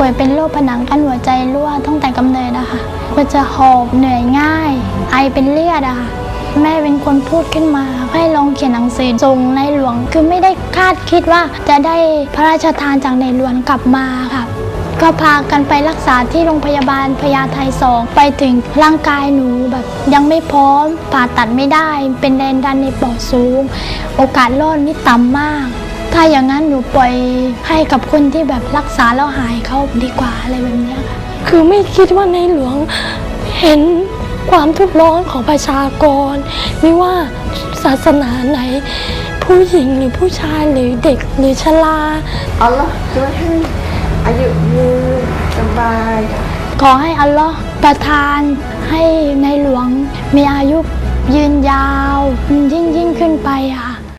่วยเป็นโรคผนังกั้นหัวใจรั่วตั้งแต่กำเนิดอะค่ะก็จะหอบเหนื่อยง่าย ไอเป็นเลือดอะค่ะแม่เป็นคนพูดขึ้นมา ให้ลองเขียนหนังสือส่งในหลวง คือไม่ได้คาดคิดว่าจะได้พระราชทานจากในหลวงกลับมาค่ะก็พากันไปรักษาที่โรงพยาบาลพญาไทสองไปถึงร่างกายหนูแบบยังไม่พร้อมผ่าตัดไม่ได้ เป็นแรงดันในปอดสูง โอกาสรอดนี่ต่ำมาก ถ้าอย่างนั้นหนูปล่อยให้กับคนที่แบบรักษาแล้วหายเขาดีกว่าอะไรแบบเนี้ยค่ะ คือไม่คิดว่าในหลวงเห็นความทุกข์ร้อนของประชากร ไม่ว่าศาสนาไหน ผู้หญิงหรือผู้ชายหรือเด็กหรือชราอัลลอฮ์ช่วยให้อายุยืนสบาย ขอให้อัลลอฮ์ประทานให้ในหลวงมีอายุยืนยาวยิ่งยิ่งขึ้นไปค่ะ